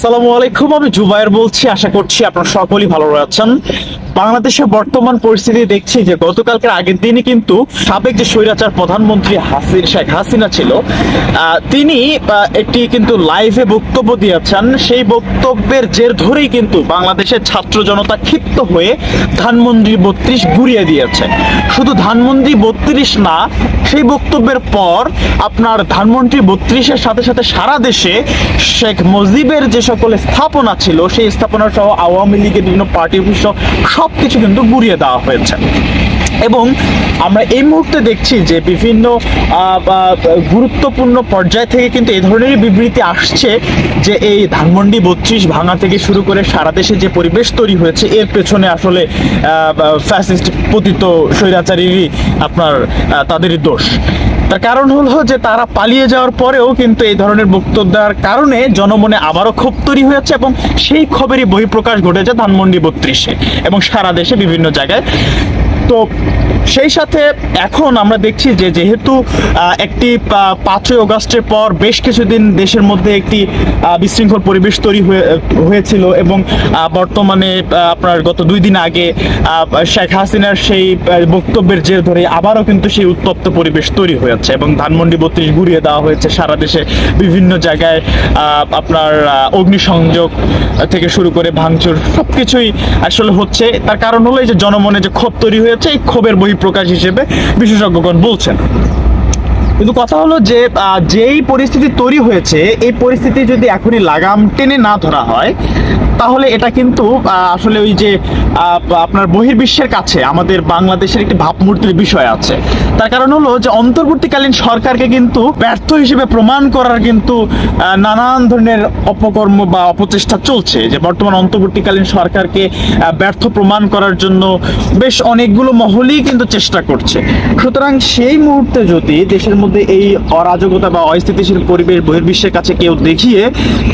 আসসালামু আলাইকুম, আমি জুবায়ের বলছি। আশা করছি আপনারা সকলেই ভালো রয়েছেন বাংলাদেশের বর্তমান পরিস্থিতি দেখছি যে গতকালকের আগের দিনই কিন্তু সাবেক যে স্বৈরাচার প্রধানমন্ত্রী হাসিন, শেখ হাসিনা ছিল তিনি একটি কিন্তু লাইভে বক্তব্য দিয়েছেন। সেই বক্তব্যের জের ধরেই কিন্তু বাংলাদেশের ছাত্র জনতা ক্ষিপ্ত হয়ে ধানমন্ত্রী বত্রিশ ঘুরিয়ে দিয়েছে। শুধু ধানমন্ত্রী বত্রিশ না, সেই বক্তব্যের পর আপনার ধানমন্ত্রী বত্রিশের সাথে সাথে সারা দেশে শেখ মুজিবের যে সকল স্থাপনা ছিল, সেই স্থাপনা সহ আওয়ামী লীগের বিভিন্ন পার্টি অফিস সব কিছু কিন্তু গুড়িয়ে দেওয়া হয়েছে। এবং আমরা এই মুহূর্তে দেখছি যে বিভিন্ন গুরুত্বপূর্ণ পর্যায় থেকে কিন্তু এই ধরনেরই বিবৃতি আসছে যে এই ধানমন্ডি বত্রিশ ভাঙা থেকে শুরু করে সারা দেশে যে পরিবেশ তৈরি হয়েছে, এর পেছনে আসলে ফ্যাসিস্ট পতিত স্বৈরাচারীরই আপনার তাদেরই দোষ। তার কারণ হলো যে তারা পালিয়ে যাওয়ার পরেও কিন্তু এই ধরনের বক্তব্য দেওয়ার কারণে জনমনে আবারও ক্ষোভ তৈরি হয়েছে এবং সেই ক্ষোভেরই বহিঃপ্রকাশ ঘটেছে ধানমন্ডি বত্রিশে এবং সারা দেশে বিভিন্ন জায়গায়। তো সেই সাথে এখন আমরা দেখছি যে যেহেতু একটি পাঁচই অগাস্টের পর বেশ কিছুদিন দেশের মধ্যে একটি বিশৃঙ্খল পরিবেশ তৈরি হয়ে, হয়েছিল এবং বর্তমানে আপনার গত দুই দিন আগে শেখ হাসিনার সেই বক্তব্যের জের ধরে আবারও কিন্তু সেই উত্তপ্ত পরিবেশ তৈরি হয়েছে এবং ধানমন্ডি বত্রিশ ঘুরিয়ে দেওয়া হয়েছে সারা দেশে বিভিন্ন জায়গায় আপনার অগ্নিসংযোগ থেকে শুরু করে ভাঙচুর সবকিছুই আসলে হচ্ছে। তার কারণ হলো এই যে জনমনে যে ক্ষোভ তৈরি হয়েছে, এই ক্ষোভের বহিঃপ্রকাশ হিসেবে বিশেষজ্ঞগণ বলছেন। কিন্তু কথা হলো যে যেই পরিস্থিতি তৈরি হয়েছে, এই পরিস্থিতি যদি এখনই লাগাম টেনে না ধরা হয়, তাহলে এটা কিন্তু আসলে ওই যে আপনার বহির্বিশ্বের কাছে, আমাদের বাংলাদেশের একটি ভাবমূর্তির বিষয় আছে। তার কারণ হলো যে, অন্তর্বর্তীকালীন সরকারকে কিন্তু ব্যর্থ হিসেবে প্রমাণ করার কিন্তু নানান ধরনের অপকর্ম বা অপচেষ্টা চলছে। যে, বর্তমান অন্তর্বর্তীকালীন সরকারকে ব্যর্থ প্রমাণ করার জন্য বেশ অনেকগুলো মহলই কিন্তু চেষ্টা করছে। সুতরাং সেই মুহূর্তে যদি দেশের মধ্যে এই অরাজকতা বা অস্থিতিশীল পরিবেশ বহির্বিশ্বের কাছে কেউ দেখিয়ে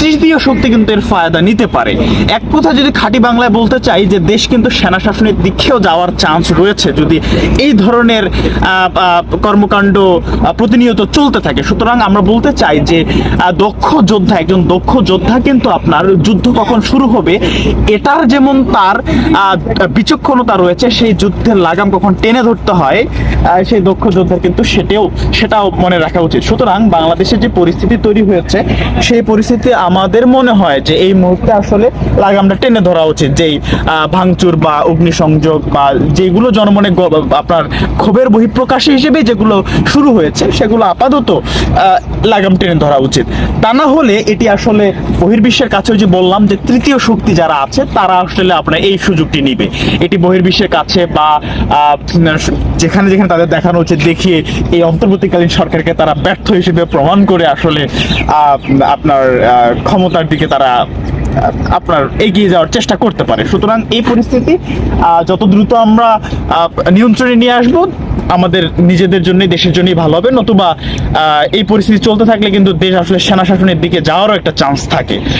তৃতীয় শক্তি কিন্তু এর ফায়দা নিতে পারে। এক কথা যদি খাঁটি বাংলায় বলতে চাই যে দেশ কিন্তু সেনা শাসনের দিকেও যাওয়ার চান্স রয়েছে যদি এই ধরনের কর্মকাণ্ড প্রতিনিয়ত চলতে থাকে। সুতরাং আমরা বলতে চাই যে দক্ষ যোদ্ধা, একজন দক্ষ যোদ্ধা কিন্তু আপনার যুদ্ধ কখন শুরু হবে, এটার যেমন তার বিচক্ষণতা রয়েছে, সেই যুদ্ধের লাগাম কখন টেনে ধরতে হয় সেই দক্ষ যোদ্ধার কিন্তু সেটাও সেটাও মনে রাখা উচিত। সুতরাং বাংলাদেশের যে পরিস্থিতি তৈরি হয়েছে, সেই পরিস্থিতি আমাদের মনে হয় যে এই মুহূর্তে আসলে লাগামটা টেনে ধরা উচিত যেই ভাঙচুর বা অগ্নিসংযোগ বা যেগুলো জনমনে আপনার ক্ষোভের বহিঃপ্রকাশ হিসেবে যেগুলো শুরু হয়েছে, সেগুলো আপাতত লাগাম টেনে ধরা উচিত। তা না হলে এটি আসলে বহির্বিশ্বের কাছে ওই যে বললাম যে তৃতীয় শক্তি যারা আছে, তারা আসলে আপনার এই সুযোগটি নিবে। এটি বহির্বিশ্বের কাছে বা যেখানে যেখানে তাদের দেখানো উচিত, দেখিয়ে এই অন্তর্বর্তীকালীন সরকারকে তারা ব্যর্থ হিসেবে প্রমাণ করে আসলে আপনার ক্ষমতার দিকে তারা আপনার এগিয়ে যাওয়ার চেষ্টা করতে পারে। সুতরাং এই পরিস্থিতি যত দ্রুত আমরা নিয়ন্ত্রণে নিয়ে আসব, আমাদের নিজেদের জন্য দেশের জন্যই ভালো হবে। নতুবা এই পরিস্থিতি চলতে থাকলে কিন্তু দেশ আসলে সেনা শাসনের দিকে যাওয়ারও একটা চান্স থাকে।